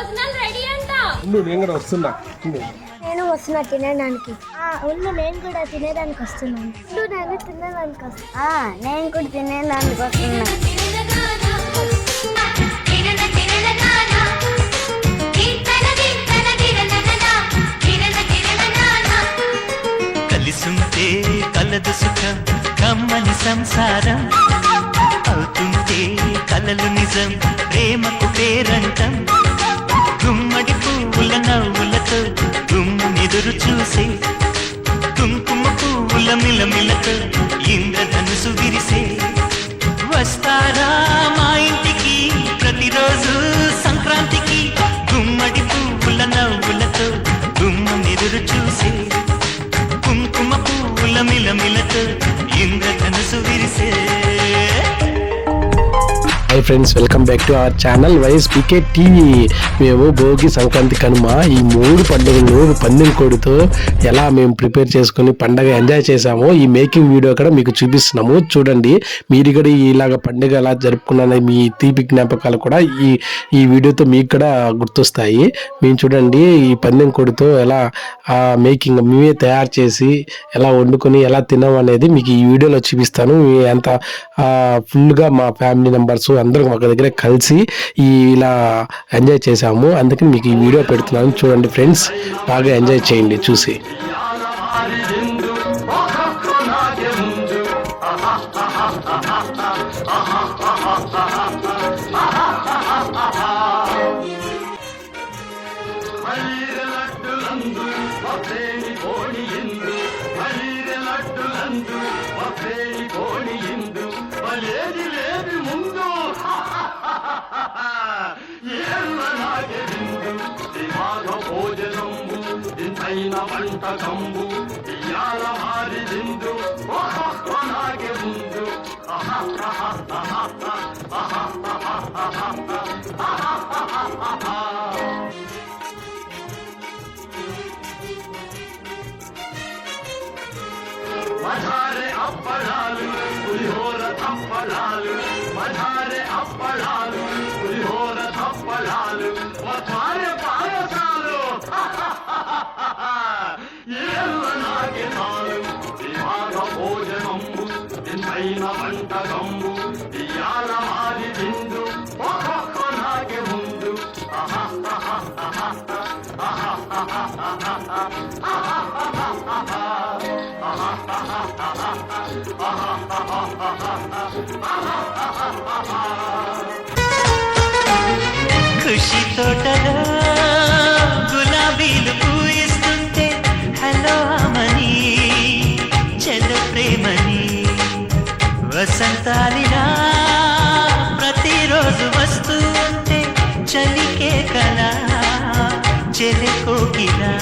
భోజనాలు రెడీ అంట. నువ్వు నేను కూడా వస్తున్నా. ఉండు. నేను వస్తున్నా తినడానికి ఉండు నేను కూడా తినేదానికి వస్తున్నాను ఉండు నేను తినేదానికి వస్తున్నా. నేను కూడా తినేదానికి వస్తున్నా. కలిసుంటే కలదు సుఖం కమ్మని సంసారం. అవుతుంటే కలలు నిజం ప్రేమకు పేరంటం. గుమ్మడి పువ్వుల నవ్వులతో గుమ్మెదురు చూసే కుంకుమ పువ్వుల మిలమిలతో ఇంద్రధనుసు విరిసే వస్తారా మా ఇంటికి? ప్రతిరోజు సంక్రాంతికి గుమ్మడి పువ్వుల నవ్వులతో గుమ్మెదురు చూసే కుంకుమ పువ్వుల మిలమిలతో ఇంద్రధనుసు విరిసే hi friends welcome back to our channel YS PK TV మేము భోగి సంక్రాంతి కనుమ ఈ మూడు పండుగలు పందెం కోడితో ఎలా మేము ప్రిపేర్ చేసుకుని పండగ ఎంజాయ్ చేసామో ఈ మేకింగ్ వీడియో కూడా మీకు చూపిస్తున్నాము. చూడండి మీరు కూడా ఇలాగ పండుగ ఎలా జరుపుకున్నాను మీ తీపి జ్ఞాపకాలు కూడా ఈ ఈ వీడియోతో మీకు కూడా గుర్తొస్తాయి. మేము చూడండి ఈ పందెం కోడితో ఎలా మేకింగ్ మేమే తయారు చేసి ఎలా వండుకొని ఎలా తిన్నాం అనేది మీకు ఈ వీడియోలో చూపిస్తాను. మీ అంత ఫుల్గా మా ఫ్యామిలీ మెంబర్స్ అందరం ఒక దగ్గర కలిసి ఈ ఇలా ఎంజాయ్ చేసాము అందుకని మీకు ఈ వీడియో పెడుతున్నాను చూడండి ఫ్రెండ్స్ బాగా ఎంజాయ్ చేయండి చూసి లడ్డులందు భోజనంబు ఇంతైన వంటకంబు ఇయాల మారి విందు నాగే ముందు మధారే అప్పడాలు పులిహోర తప్పడాలు మధారే అప్పడాలు ఇంతైన వంటకంబు ఇయాల మాది బిందు ఒక్కొక్క నాకి ముందు. కృషి తోటలో వసంతాలిలా ప్రతిరోజు వస్తూ ఉంటే చలికే కలా చెలి కోకిలా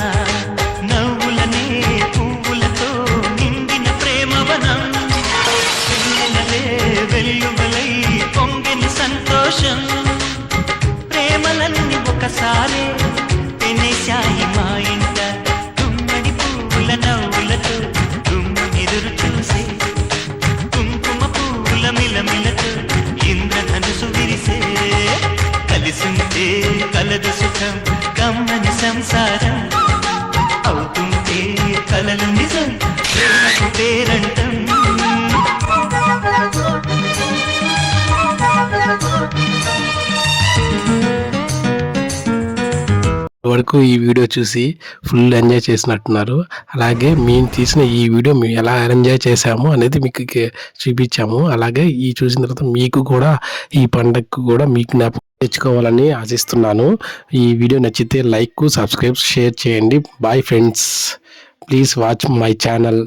కలదు సుఖం కమ్మని సంసారం. అవుతుంటే కలలు వరకు ఈ వీడియో చూసి ఫుల్ ఎంజాయ్ చేసినట్టున్నారు. అలాగే మేము తీసిన ఈ వీడియో మేము ఎలా ఎంజాయ్ చేసాము అనేది మీకు చూపించాము. అలాగే ఈ చూసిన తర్వాత మీకు కూడా ఈ పండగకు కూడా మీకు జ్ఞాపకం తెచ్చుకోవాలని ఆశిస్తున్నాను. ఈ వీడియో నచ్చితే లైక్ సబ్స్క్రైబ్ షేర్ చేయండి. Bye friends please watch my channel